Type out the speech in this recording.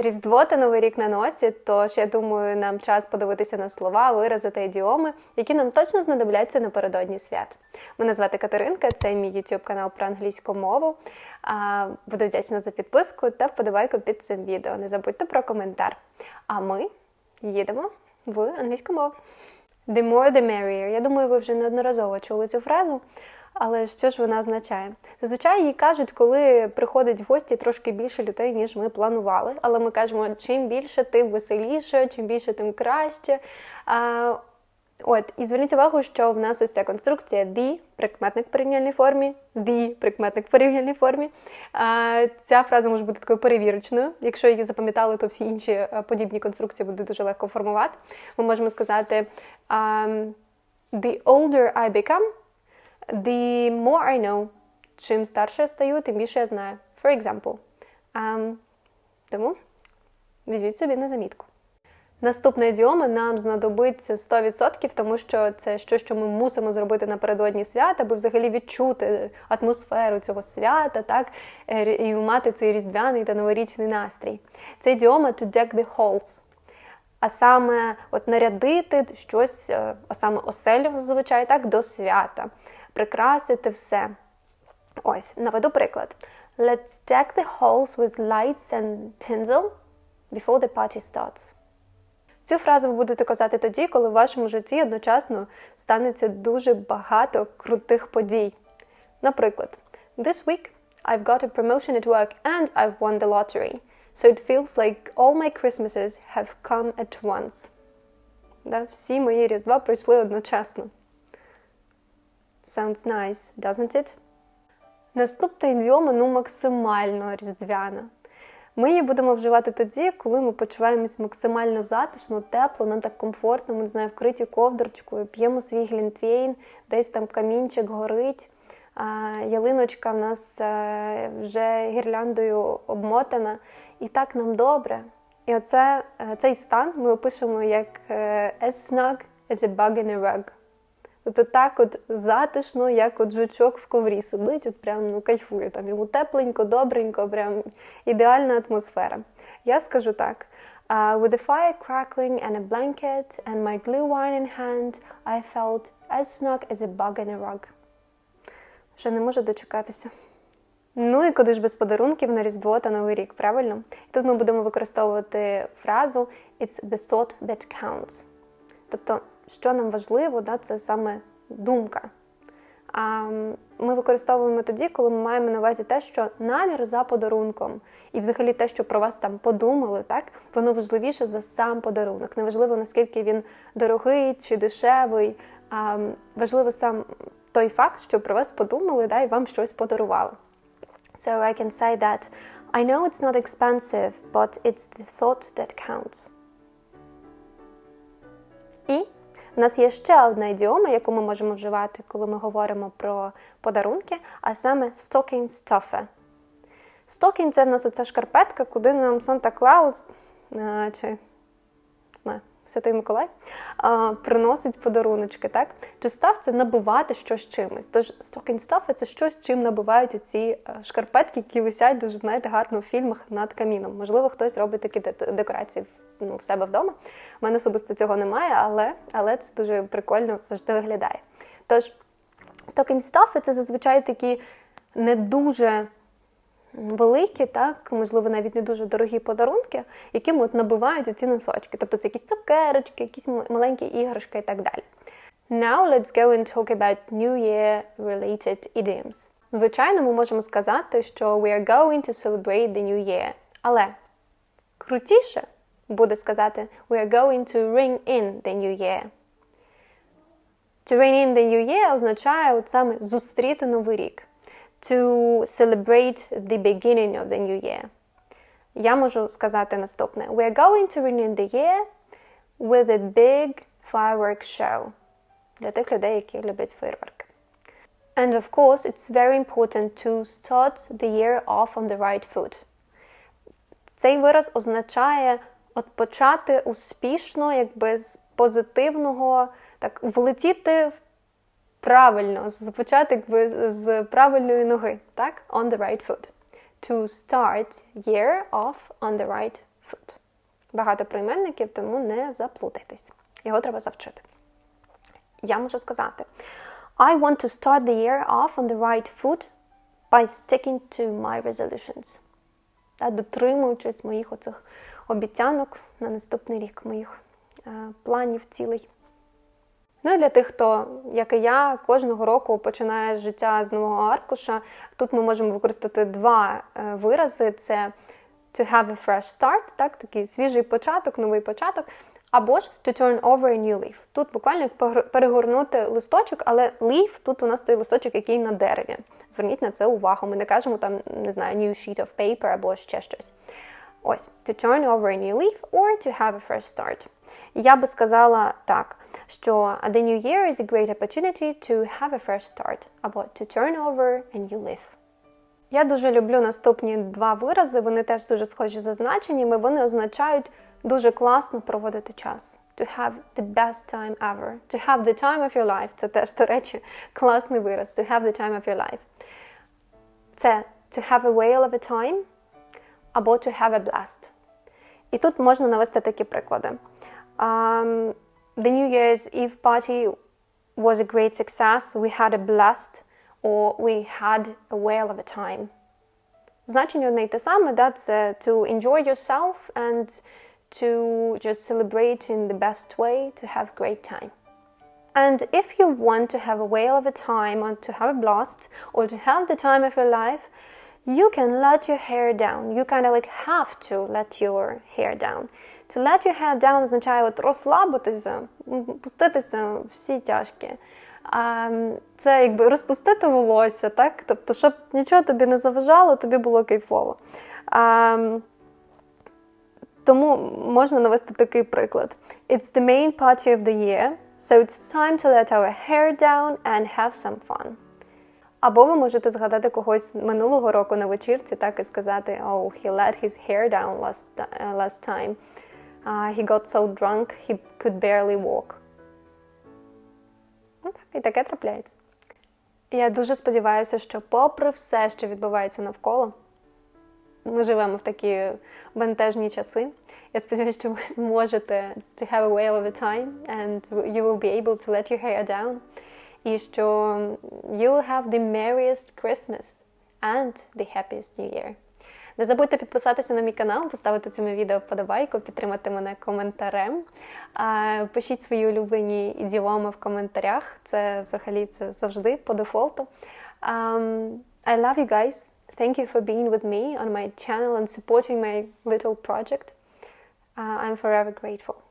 Різдво та Новий рік на носі, тож я думаю, нам час подивитися на слова, вирази та ідіоми, які нам точно знадобляться напередодні свят. Мене звати Катеринка, це мій YouTube канал про англійську мову. Буду вдячна за підписку та вподобайку під цим відео. Не забудьте про коментар. А ми їдемо в англійську мову. The more the merrier. Я думаю, ви вже неодноразово чули цю фразу. Але що ж вона означає? Зазвичай її кажуть, коли приходить в гості трошки більше людей, ніж ми планували. Але ми кажемо, чим більше, тим веселіше, чим більше, тим краще. А, От, і зверніть увагу, що в нас ось ця конструкція the, прикметник в порівняльній формі, the, прикметник в порівняльній формі. А, Ця фраза може бути такою перевірочною. Якщо її запам'ятали, то всі інші е, подібні конструкції буде дуже легко формувати. Ми можемо сказати the older I become, the more I know. Чим старше я стаю, тим більше я знаю. For example. Um, тому візьміть собі на замітку. Наступна ідіома нам знадобиться 100%, тому що це щось, що ми мусимо зробити напередодні свята, аби взагалі відчути атмосферу цього свята, так е, і мати цей різдвяний та новорічний настрій. Це ідіома to deck the halls. А саме от нарядити щось, е, а саме оселю зазвичай так, до свята, прикрасити все. Ось, наведу приклад. Let's deck the halls with lights and tinsel before the party starts. Цю фразу ви будете казати тоді, коли в вашому житті одночасно станеться дуже багато крутих подій. Наприклад, This week I've got a promotion at work and I've won the lottery. So it feels like all my Christmases have come at once. Да? Всі мої різдва пройшли одночасно. Sounds nice, doesn't it? Наступна ідіома ну максимально різдвяна. Ми її будемо вживати тоді, коли ми почуваємось максимально затишно, тепло, нам так комфортно, ми не знаю, вкриті ковдрочкою, п'ємо свій глінтвейн, десь там камінчик горить. Ялиночка в нас е, вже гірляндою обмотана, і так нам добре. І оце, е, цей стан ми опишемо як е, as snug as a bug in a rug. Тобто так от затишно, як от жучок в коврі сидить, от прям ну, кайфує. Там йому тепленько, добренько, прям ідеальна атмосфера. Я скажу так. Uh, with a fire crackling and a blanket and my glue wine in hand, I felt as snug as a bug in a rug. Вже не можу дочекатися. Ну і куди ж без подарунків на Різдво та Новий рік, правильно? Тут ми будемо використовувати фразу It's the thought that counts. Тобто, що нам важливо, да, це саме думка. А ми використовуємо тоді, коли ми маємо на увазі те, що намір за подарунком, і взагалі те, що про вас там подумали, так воно важливіше за сам подарунок. Неважливо, наскільки він дорогий чи дешевий. А важливо сам той факт, що про вас подумали, да, і вам щось подарували. So I can say that I know it's not expensive, but it's the thought that counts. В нас є ще одна ідіома, яку ми можемо вживати, коли ми говоримо про подарунки, а саме stocking stuffer. Stocking – це в нас оця шкарпетка, куди нам Санта-Клаус чи знаю, Святий Миколай а, приносить подаруночки. так? To stuff – це набивати щось чимось. Тож stocking stuffer – це щось, чим набивають оці шкарпетки, які висять дуже, знаєте, гарно в фільмах над каміном. Можливо, хтось робить такі декорації ну, в себе вдома. У мене особисто цього немає, але, але це дуже прикольно завжди виглядає. Тож, stuffer – це зазвичай такі не дуже великі, так, можливо, навіть не дуже дорогі подарунки, якими от набивають оці носочки. Тобто це якісь цукерочки, якісь маленькі іграшки і так далі. Now let's go and talk about New Year related idioms. Звичайно, ми можемо сказати, що we are going to celebrate the New Year. Але крутіше буде сказати we are going to ring in the New Year. To ring in the New Year означає от саме зустріти Новий рік. To celebrate the beginning of the New Year. Я можу сказати наступне. We are going to ring in the year with a big fireworks show. Для тих людей, які люблять фейерверки. And of course, it's very important to start the year off on the right foot. Цей вираз означає от почати успішно, якби з позитивного, так влетіти правильно, почати якби з правильної ноги, так? On the right foot. To start year off on the right foot. Багато прийменників, тому не заплутайтесь. Його треба завчити. Я можу сказати: I want to start the year off on the right foot by sticking to my resolutions. Та, дотримуючись моїх оцих обіцянок на наступний рік, моїх е, планів, цілей. Ну і для тих, хто, як і я, кожного року починає життя з нового аркуша. Тут ми можемо використати два е, вирази: це to have a fresh start, так, такий свіжий початок, новий початок, або ж to turn over a new leaf. Тут буквально перегорнути листочок, але leaf, тут у нас той листочок, який на дереві. Зверніть на це увагу. Ми не кажемо там, не знаю, new sheet of paper або ще щось. Ось, to turn over a new leaf or to have a fresh start. Я би сказала так, що the new year is a great opportunity to have a fresh start, або to turn over a new leaf. Я дуже люблю наступні два вирази, вони теж дуже схожі за значеннями, вони означають дуже класно проводити час. To have the best time ever. To have the time of your life. Це теж, до речі, класний вираз. To have the time of your life. Це to have a whale of a time або to have a blast. І тут можна навести такі приклади. Um, the New Year's Eve party was a great success. We had a blast or we had a whale of a time. Значення одне й те саме, да, це to enjoy yourself and to just celebrate in the best way, to have great time. And if you want to have a whale of a time or to have a blast or to have the time of your life, you can let your hair down. You kind of like have to let your hair down. To let your hair down означає от розслабитися, пуститися всі тяжкі. А, це якби розпустити волосся, так? Тобто, щоб нічого тобі не заважало, тобі було кайфово. А, тому можна навести такий приклад. It's the main party of the year, so it's time to let our hair down and have some fun. Або ви можете згадати когось минулого року на вечірці, так і сказати: Oh, he let his hair down last, uh, last time. Uh, he got so drunk, he could barely walk. Ну так, і таке трапляється. Я дуже сподіваюся, що, попри все, що відбувається навколо, ми живемо в такі бентежні часи. Я сподіваюся, що ви зможете to have a whale of a time and you will be able to let your hair down. І що you will have the merriest Christmas and the happiest New Year. Не забудьте підписатися на мій канал, поставити цьому відео вподобайку, підтримати мене коментарем. Пишіть свої улюблені ідіоми в коментарях. Це взагалі це завжди по дефолту. Um, I love you guys. Thank you for being with me on my channel and supporting my little project. Uh, I'm forever grateful.